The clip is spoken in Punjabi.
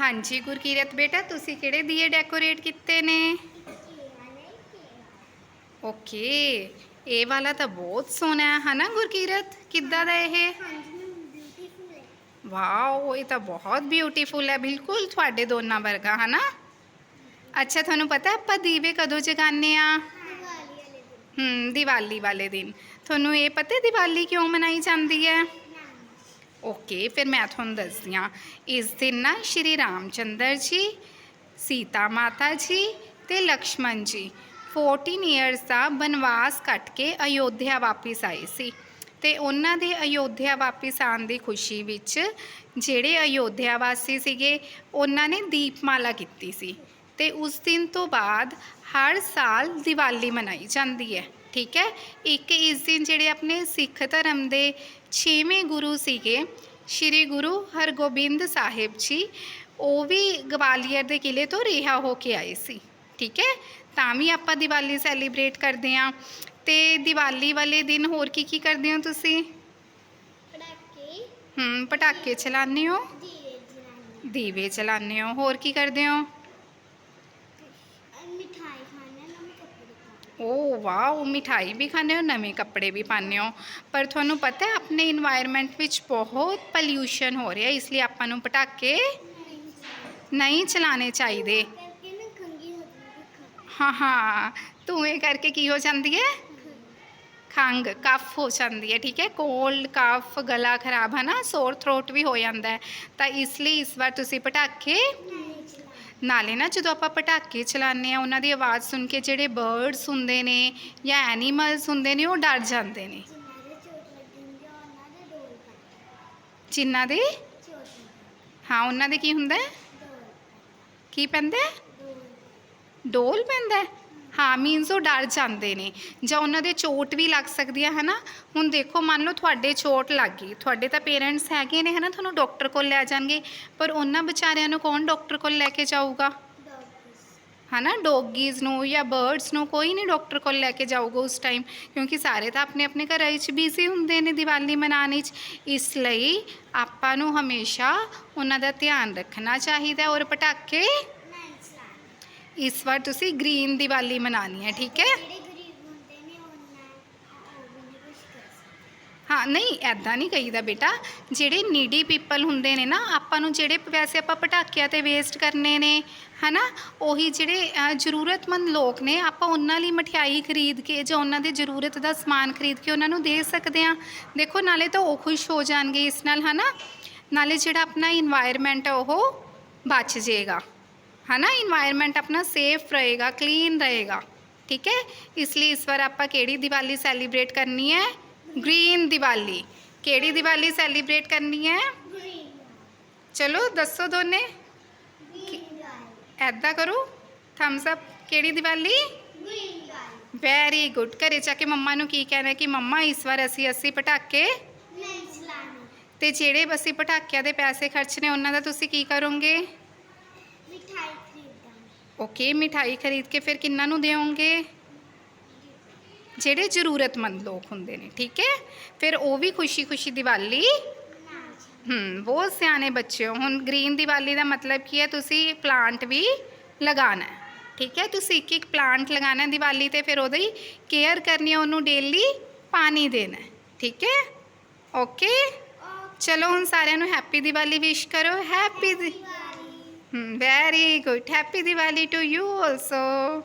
ਹਾਂਜੀ ਗੁਰਕੀਰਤ ਬੇਟਾ ਤੁਸੀਂ ਕਿਹੜੇ ਦੀਏ ਡੈਕੋਰੇਟ ਕੀਤੇ ਨੇ ਓਕੇ ਇਹ ਵਾਲਾ ਤਾਂ ਬਹੁਤ ਸੋਹਣਾ ਹੈ ਹਨਾ ਗੁਰਕੀਰਤ ਕਿੱਦਾਂ ਦਾ ਇਹ ਵਾਓ ਇਹ ਤਾਂ ਬਹੁਤ ਬਿਊਟੀਫੁਲ ਹੈ ਬਿਲਕੁਲ ਤੁਹਾਡੇ ਦੋਨਾਂ ਵਰਗਾ ਹਨਾ ਅੱਛਾ ਤੁਹਾਨੂੰ ਪਤਾ ਆਪਾਂ ਦੀਵੇ ਕਦੋਂ ਜਗਾਉਂਦੇ ਆ ਹੂੰ ਦੀਵਾਲੀ ਵਾਲੇ ਦਿਨ ਤੁਹਾਨੂੰ ਇਹ ਪਤਾ ਹੈ ਦੀਵਾਲੀ ਕਿਉਂ ਮਨਾਈ ਜਾਂਦੀ ਹੈ ਓਕੇ ਫਿਰ ਮੈਂ ਤੁਹਾਨੂੰ ਦੱਸਦੀ ਹਾਂ। ਇਸ ਦਿਨ ਨਾ ਸ਼੍ਰੀ ਰਾਮਚੰਦਰ ਜੀ, ਸੀਤਾ ਮਾਤਾ ਜੀ ਤੇ ਲਕਸ਼ਮਣ ਜੀ 14 ਇਅਰਸ ਦਾ ਬਨਵਾਸ ਕੱਟ ਕੇ ਅਯੋਧਿਆ ਵਾਪਸ ਆਏ ਸੀ। ਤੇ ਉਹਨਾਂ ਦੇ ਅਯੋਧਿਆ ਵਾਪਸ ਆਉਣ ਦੀ ਖੁਸ਼ੀ ਵਿੱਚ ਜਿਹੜੇ ਅਯੋਧਿਆ ਵਾਸੀ ਸੀਗੇ, ਉਹਨਾਂ ਨੇ ਦੀਪਮਾਲਾ ਕੀਤੀ ਸੀ। ਤੇ ਉਸ ਦਿਨ ਤੋਂ ਬਾਅਦ ਹਰ ਸਾਲ ਦੀਵਾਲੀ ਮਨਾਈ ਜਾਂਦੀ ਹੈ। ਠੀਕ ਹੈ? ਇੱਕ ਇਸ ਦਿਨ ਜਿਹੜੇ ਆਪਣੇ ਸਿੱਖ ਧਰਮ ਦੇ 6ਵੇਂ ਗੁਰੂ ਸੀਗੇ ਸ੍ਰੀ ਗੁਰੂ ਹਰਗੋਬਿੰਦ ਸਾਹਿਬ ਜੀ ਉਹ ਵੀ ਗਵਾਲੀਅਰ ਦੇ ਕਿਲੇ ਤੋਂ ਰਿਹਾ ਹੋ ਕੇ ਆਏ ਸੀ ਠੀਕ ਹੈ? ਤਾਂ ਵੀ ਆਪਾਂ ਦੀਵਾਲੀ ਸੈਲੀਬ੍ਰੇਟ ਕਰਦੇ ਹਾਂ। ਤੇ ਦੀਵਾਲੀ ਵਾਲੇ ਦਿਨ ਹੋਰ ਕੀ ਕੀ ਕਰਦੇ ਹੋ ਤੁਸੀਂ? ਹੂੰ ਪਟਾਕੇ ਚਲਾਉਂਦੇ ਹੋ? ਦੀਵੇ ਚਲਾਉਂਦੇ ਹੋ। ਹੋਰ ਕੀ ਕਰਦੇ ਹੋ? ਉਹ ਵਾਹ ਉਹ ਮਿਠਾਈ ਵੀ ਖਾਂਦੇ ਹੋ, ਨਵੇਂ ਕੱਪੜੇ ਵੀ ਪਾਉਂਦੇ ਹੋ। ਪਰ ਤੁਹਾਨੂੰ ਪਤਾ ਹੈ, ਆਪਣੇ এনवायरमेंट ਵਿੱਚ ਬਹੁਤ ਪੋਲੂਸ਼ਨ ਹੋ ਰਿਹਾ, ਇਸ ਲਈ ਆਪਾਂ ਨੂੰ ਪਟਾਕੇ ਨਹੀਂ ਚਲਾਣੇ ਚਾਹੀਦੇ। ਹਾਂ ਹਾਂ ਧੂਏ ਕਰਕੇ ਕੀ ਹੋ ਜਾਂਦੀ ਹੈ? ਖੰਗ ਕਫ ਹੋ ਜਾਂਦੀ ਹੈ, ਠੀਕ ਹੈ? ਕੋਲਡ ਕਫ, ਗਲਾ ਖਰਾਬ ਹੈ ਨਾ ਸੋਰ ਥਰੋਟ ਵੀ ਹੋ ਜਾਂਦਾ ਹੈ। ਤਾਂ ਇਸ ਲਈ ਇਸ ਵਾਰ ਤੁਸੀਂ ਪਟਾਕੇ ਨਾਲੇ ਨਾ ਜਦੋਂ ਆਪਾਂ ਪਟਾਕੇ ਚਲਾਉਂਦੇ ਆ ਉਹਨਾਂ ਦੀ ਆਵਾਜ਼ ਸੁਣ ਕੇ ਜਿਹੜੇ ਬਰਡਸ ਹੁੰਦੇ ਨੇ ਜਾਂ ਐਨੀਮਲਸ ਹੁੰਦੇ ਨੇ, ਉਹ ਡਰ ਜਾਂਦੇ ਨੇ। ਜਿਨ੍ਹਾਂ ਦੇ? ਹਾਂ, ਉਹਨਾਂ ਦੇ ਕੀ ਹੁੰਦਾ? ਕੀ ਪੈਂਦਾ? ਡੋਲ ਪੈਂਦਾ? ਹਾਂ ਮੀਨਸ ਉਹ ਡਰ ਜਾਂਦੇ ਨੇ। ਜਾਂ ਉਹਨਾਂ ਦੇ ਚੋਟ ਵੀ ਲੱਗ ਸਕਦੀ ਹੈ ਹਨਾ? ਹੁਣ ਦੇਖੋ, ਮੰਨ ਲਓ ਤੁਹਾਡੇ ਚੋਟ ਲੱਗ ਗਈ। ਤੁਹਾਡੇ ਤਾਂ ਪੇਰੈਂਟਸ ਹੈਗੇ ਨੇ, ਹਨਾ? ਤੁਹਾਨੂੰ ਡਾਕਟਰ ਕੋਲ ਲੈ ਜਾਣਗੇ। ਪਰ ਉਹਨਾਂ ਵਿਚਾਰਿਆਂ ਨੂੰ ਕੌਣ ਡਾਕਟਰ ਕੋਲ ਲੈ ਕੇ ਜਾਊਗਾ? ਹਨਾ? ਡੋਗੀਜ਼ ਨੂੰ ਜਾਂ ਬਰਡਸ ਨੂੰ ਕੋਈ ਨਹੀਂ ਡਾਕਟਰ ਕੋਲ ਲੈ ਕੇ ਜਾਊਗਾ ਉਸ ਟਾਈਮ ਕਿਉਂਕਿ ਸਾਰੇ ਤਾਂ ਆਪਣੇ ਆਪਣੇ ਘਰਾਂ 'ਚ ਬਿਜ਼ੀ ਹੁੰਦੇ ਨੇ ਦੀਵਾਲੀ ਮਨਾਉਣ 'ਚ ਇਸ ਲਈ ਆਪਾਂ ਨੂੰ ਹਮੇਸ਼ਾ ਉਹਨਾਂ ਦਾ ਧਿਆਨ ਰੱਖਣਾ ਚਾਹੀਦਾ ਔਰ ਪਟਾਕੇ ਇਸ ਵਾਰ ਤੁਸੀਂ ਗ੍ਰੀਨ ਦੀਵਾਲੀ ਮਨਾਉਣੀ ਹੈ ਠੀਕ ਹੈ? ਹਾਂ ਨਹੀਂ ਐਦਾਂ ਨਹੀਂ ਕਹੀਦਾ ਬੇਟਾ। ਜਿਹੜੇ ਨੀਡੀ ਪੀਪਲ ਹੁੰਦੇ ਨੇ ਨਾ ਆਪਾਂ ਨੂੰ ਜਿਹੜੇ ਵੈਸੇ ਆਪਾਂ ਪਟਾਕਿਆਂ ਤੇ ਵੇਸਟ ਕਰਨੇ ਨੇ ਹਨਾ? ਉਹੀ ਜਿਹੜੇ ਅ, ਜ਼ਰੂਰਤਮੰਦ ਲੋਕ ਨੇ ਆਪਾਂ ਉਹਨਾਂ ਲਈ ਮਠਿਆਈ ਖਰੀਦ ਕੇ ਜਾਂ ਉਹਨਾਂ ਦੇ ਜ਼ਰੂਰਤ ਦਾ ਸਮਾਨ ਖਰੀਦ ਕੇ ਉਹਨਾਂ ਨੂੰ ਦੇ ਸਕਦੇ ਆ ਦੇਖੋ ਨਾਲੇ ਤਾਂ ਉਹ ਖੁਸ਼ ਹੋ ਜਾਣਗੇ ਇਸ ਨਾਲ ਹਨਾ? ਨਾਲੇ ਜਿਹੜਾ ਆਪਣਾ ਇਨਵਾਇਰਨਮੈਂਟ ਹੈ ਉਹ ਬਚ ਜਾਏਗਾ। ਹਨਾ ਇਨਵਾਇਰਨਮੈਂਟ ਆਪਣਾ ਸੇਫ ਰਹੇਗਾ ਕਲੀਨ ਰਹੇਗਾ ਠੀਕ ਹੈ ਇਸ ਲਈ ਇਸ ਵਾਰ ਆਪਾਂ ਕਿਹੜੀ ਦੀਵਾਲੀ ਸੈਲੀਬ੍ਰੇਟ ਕਰਨੀ ਹੈ ਗ੍ਰੀਨ ਦੀਵਾਲੀ ਕਿਹੜੀ ਦੀਵਾਲੀ ਸੈਲੀਬ੍ਰੇਟ ਕਰਨੀ ਹੈ ਚਲੋ ਦੱਸੋ ਦੋਨੇ ਐਦਾਂ ਕਰੋ ਥੰਬਸ ਅਪ ਕਿਹੜੀ ਦੀਵਾਲੀ ਵੈਰੀ ਗੁੱਡ ਘਰੇ ਜਾ ਕੇ ਮੰਮਾ ਨੂੰ ਕੀ ਕਹਿਣਾ ਕਿ ਮੰਮਾ ਇਸ ਵਾਰ ਅਸੀਂ ਅਸੀਂ ਪਟਾਕੇ ਤੇ ਜਿਹੜੇ ਅਸੀਂ ਪਟਾਕਿਆਂ ਦੇ ਪੈਸੇ ਖਰਚਨੇ ਉਹਨਾਂ ਦਾ ਤੁਸੀਂ ਕੀ ਕਰੋਗੇ ਓਕੇ, ਮਿਠਾਈ ਖਰੀਦ ਕੇ ਫਿਰ ਕਿੰਨਾਂ ਨੂੰ ਦੇਵੋਗੇ ਜਿਹੜੇ ਜ਼ਰੂਰਤਮੰਦ ਲੋਕ ਹੁੰਦੇ ਨੇ, ਠੀਕ ਹੈ? ਫਿਰ ਉਹ ਵੀ ਖੁਸ਼ੀ-ਖੁਸ਼ੀ ਦੀਵਾਲੀ? ਹੂੰ, ਬਹੁਤ ਸਿਆਣੇ ਬੱਚੇ ਹੋ। ਹੁਣ ਗ੍ਰੀਨ ਦੀਵਾਲੀ ਦਾ ਮਤਲਬ ਕੀ ਹੈ? ਤੁਸੀਂ ਪਲਾਂਟ ਵੀ ਲਗਾਉਣਾ ਹੈ, ਠੀਕ ਹੈ? ਤੁਸੀਂ ਇੱਕ ਇੱਕ ਪਲਾਂਟ ਲਗਾਉਣਾ ਹੈ ਦੀਵਾਲੀ ਤੇ, ਫਿਰ ਉਹਦੀ ਕੇਅਰ ਕਰਨੀ ਹੈ, ਉਹਨੂੰ ਡੇਲੀ ਪਾਣੀ ਦੇਣਾ ਠੀਕ ਹੈ? ਓਕੇ? ਚਲੋ, ਹੁਣ ਸਾਰਿਆਂ ਨੂੰ ਹੈਪੀ ਦੀਵਾਲੀ ਵਿਸ਼ ਕਰੋ। Happy Hmm, very good. Happy Diwali to you also.